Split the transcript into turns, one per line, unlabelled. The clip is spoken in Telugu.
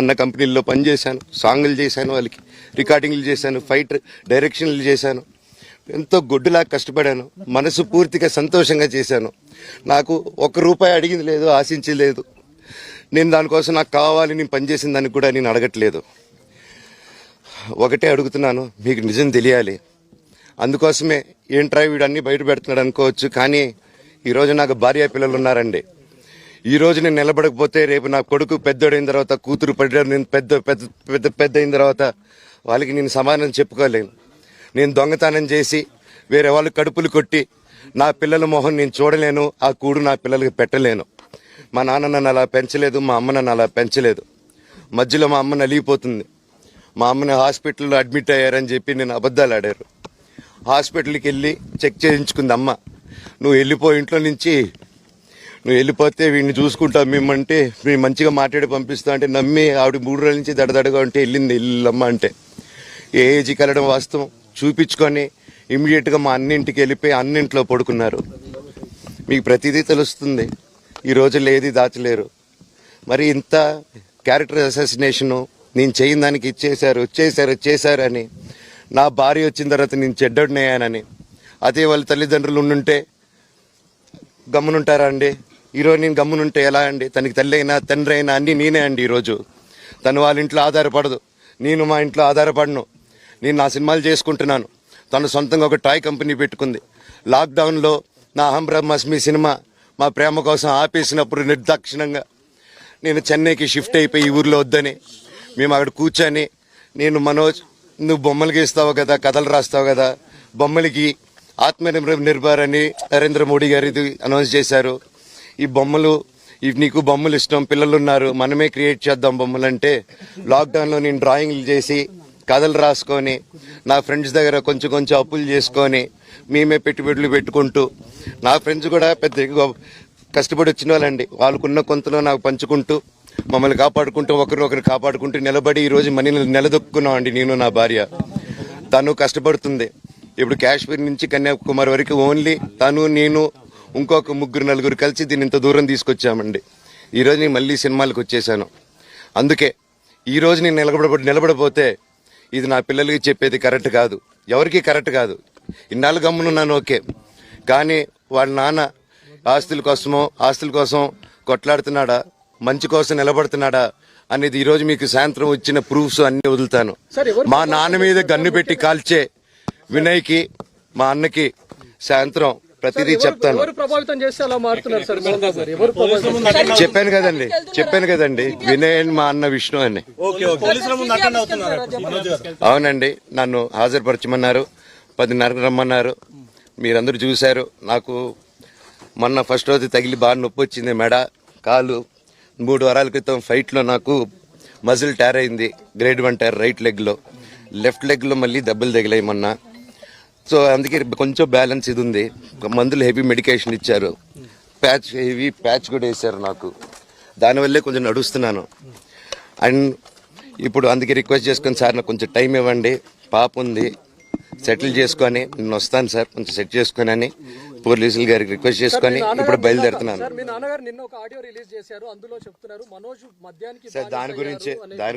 అన్న కంపెనీల్లో పనిచేశాను. సాంగులు చేశాను వాళ్ళకి. రికార్డింగ్లు చేశాను ఫైట్ డైరెక్షన్లు చేశాను. ఎంతో గొడ్డులా కష్టపడాను. మనసు పూర్తిగా సంతోషంగా చేశాను. నాకు ఒక్క రూపాయి అడిగింది లేదు ఆశించలేదు నేను దానికోసం నాకు కావాలి నేను పనిచేసిన దానికి కూడా నేను అడగట్లేదు. ఒకటే అడుగుతున్నాను మీకు నిజం తెలియాలి. అందుకోసమే ఏంట్రా వీడు అన్ని బయట పెడుతున్నాడు అనుకోవచ్చు కానీ ఈరోజు నాకు భార్య పిల్లలు ఉన్నారండి. ఈ రోజు నేను నిలబడకపోతే రేపు నా కొడుకు పెద్దోడైన తర్వాత కూతురు పడ్డాడు నేను పెద్ద పెద్ద పెద్ద పెద్ద అయిన తర్వాత వాళ్ళకి నేను సమాధానం చెప్పుకోలేను. నేను దొంగతనం చేసి వేరే వాళ్ళు కడుపులు కొట్టి నా పిల్లల మొహం నేను చూడలేను ఆ కూడు నా పిల్లలకి పెట్టలేను. మా నాన్న నన్ను అలా పెంచలేదు మా అమ్మ నన్ను అలా పెంచలేదు. మధ్యలో మా అమ్మ నలిగిపోతుంది. మా అమ్మని హాస్పిటల్లో అడ్మిట్ అయ్యారని చెప్పి నేను అబద్ధాలు ఆడారు. హాస్పిటల్కి వెళ్ళి చెక్ చేయించుకుంది అమ్మ. నువ్వు వెళ్ళిపో ఇంట్లో నుంచి నువ్వు వెళ్ళిపోతే వీడిని చూసుకుంటా మేమంటే మేము మంచిగా మాట్లాడి పంపిస్తా అంటే నమ్మి ఆవిడ మూడు రోజుల నుంచి దడదడగా ఉంటే వెళ్ళింది వెళ్ళమ్మ అంటే. ఏ ఏజ్కి వెళ్ళడం వాస్తవం? చూపించుకొని ఇమ్మీడియట్గా మా అన్నింటికి వెళ్ళిపోయి అన్నింట్లో పడుకున్నారు. మీకు ప్రతిదీ తెలుస్తుంది. ఈ రోజుల్లో ఏది దాచలేరు. మరి ఇంత క్యారెక్టర్ అసాసినేషను నేను చేయని దానికి ఇచ్చేశారు వచ్చేసారు వచ్చేసారు అని నా భార్య వచ్చిన తర్వాత నేను చెడ్డోడినయ్యానని అదే వాళ్ళ తల్లిదండ్రులు ఉండుంటే గమ్మునుంటారా అండి? ఈరోజు నేను గమ్మునుంటే ఎలా అండి? తనకి తల్లి అయినా తండ్రి అయినా అన్నీ నేనే అండి ఈరోజు. తను వాళ్ళ ఇంట్లో ఆధారపడదు. నేను మా ఇంట్లో ఆధారపడను. నేను నా సినిమాలు చేసుకుంటున్నాను. తను సొంతంగా ఒక టాయ్ కంపెనీ పెట్టుకుంది. లాక్డౌన్లో నా అహం బ్రహ్మస్మి సినిమా మా ప్రేమ కోసం ఆపేసినప్పుడు నిర్దాక్షిణంగా నేను చెన్నైకి షిఫ్ట్ అయిపోయి ఈ ఊర్లో వద్దని మేము అక్కడ కూర్చొని నేను మనోజ్ నువ్వు బొమ్మలు గీస్తావు కదా కథలు రాస్తావు కదా బొమ్మలకి ఆత్మ నిర్భర్ అని నరేంద్ర మోడీ గారి ఇది అనౌన్స్ చేశారు. ఈ బొమ్మలు ఇవి నీకు బొమ్మలు ఇష్టం పిల్లలు ఉన్నారు మనమే క్రియేట్ చేద్దాం బొమ్మలు అంటే లాక్డౌన్లో నేను డ్రాయింగ్లు చేసి కథలు రాసుకొని నా ఫ్రెండ్స్ దగ్గర కొంచెం కొంచెం అప్పులు చేసుకొని మేమే పెట్టుబడులు పెట్టుకుంటూ నా ఫ్రెండ్స్ కూడా పెద్ద కష్టపడి వచ్చిన వాళ్ళండి. వాళ్ళకున్న కొంతలో నాకు పంచుకుంటూ మమ్మల్ని కాపాడుకుంటూ ఒకరిని ఒకరు కాపాడుకుంటూ నిలబడి ఈరోజు మనీ నిలదొక్కున్నాం అండి నేను నా భార్య. తను కష్టపడుతుంది. ఇప్పుడు కాశ్మీర్ నుంచి కన్యాకుమారి వరకు ఓన్లీ తను నేను ఇంకొక ముగ్గురు నలుగురు కలిసి దీన్ని ఇంత దూరం తీసుకొచ్చామండి. ఈ రోజు నేను మళ్ళీ సినిమాలకు వచ్చేసాను అందుకే ఈ రోజు నేను నిలబడ నిలబడపోతే ఇది నా పిల్లలకి చెప్పేది కరెక్ట్ కాదు. ఎవరికి కరెక్ట్ కాదు. ఇన్నాళ్ళు గమ్మునున్నాను ఓకే. కానీ వాళ్ళ నాన్న ఆస్తుల కోసమో ఆస్తుల కోసం కొట్లాడుతున్నాడా? మంచి కోసం నిలబడుతున్నాడా? అనేది ఈ రోజు మీకు సాయంత్రం వచ్చిన ప్రూఫ్స్ అన్ని వదులుతాను. మా నాన్న మీద గన్ను పెట్టి కాల్చే వినయ్కి మా అన్నకి సాయంత్రం ప్రతిదీ చెప్తాను. చెప్పాను కదండి చెప్పాను కదండి. వినయ్ అని మా అన్న విష్ణు అని.
పోలీసుల ముందు అటెండ్ అవుతున్నారు. మనోజ్ గారు.
అవునండి నన్ను హాజరుపరచమన్నారు పదిన్నరకు రమ్మన్నారు. మీరందరూ చూశారు. నాకు మొన్న ఫస్ట్ రోజు తగిలి బాగా నొప్పి వచ్చింది మెడ కాలు. మూడు వారాల క్రితం ఫైట్లో నాకు మజిల్ టైర్ అయింది గ్రేడ్ వన్ టైర్ రైట్ లెగ్లో. లెఫ్ట్ లెగ్లో మళ్ళీ దెబ్బలు తగిలాయి మొన్న. సో అందుకే కొంచెం బ్యాలెన్స్ ఇది ఉంది. మందులు హెవీ మెడికేషన్ ఇచ్చారు. ప్యాచ్ హెవీ ప్యాచ్ కూడా వేశారు నాకు. దానివల్లే కొంచెం నడుస్తున్నాను. అండ్ ఇప్పుడు అందుకే రిక్వెస్ట్ చేసుకొని సార్ నాకు కొంచెం టైం ఇవ్వండి. పాప ఉంది. సెటిల్ చేసుకొని నేను వస్తాను సార్. కొంచెం సెట్ చేసుకొని అని పోలీసులు గారికి రిక్వెస్ట్ చేసుకొని ఇప్పుడు బయలుదేరుతున్నాను.
సార్ మీ నాన్నగారు నిన్న ఒక ఆడియో రిలీజ్ చేశారు. అందులో చెప్తున్నారు మనోజ్ మద్యానికి
సార్ దాని గురించి దాని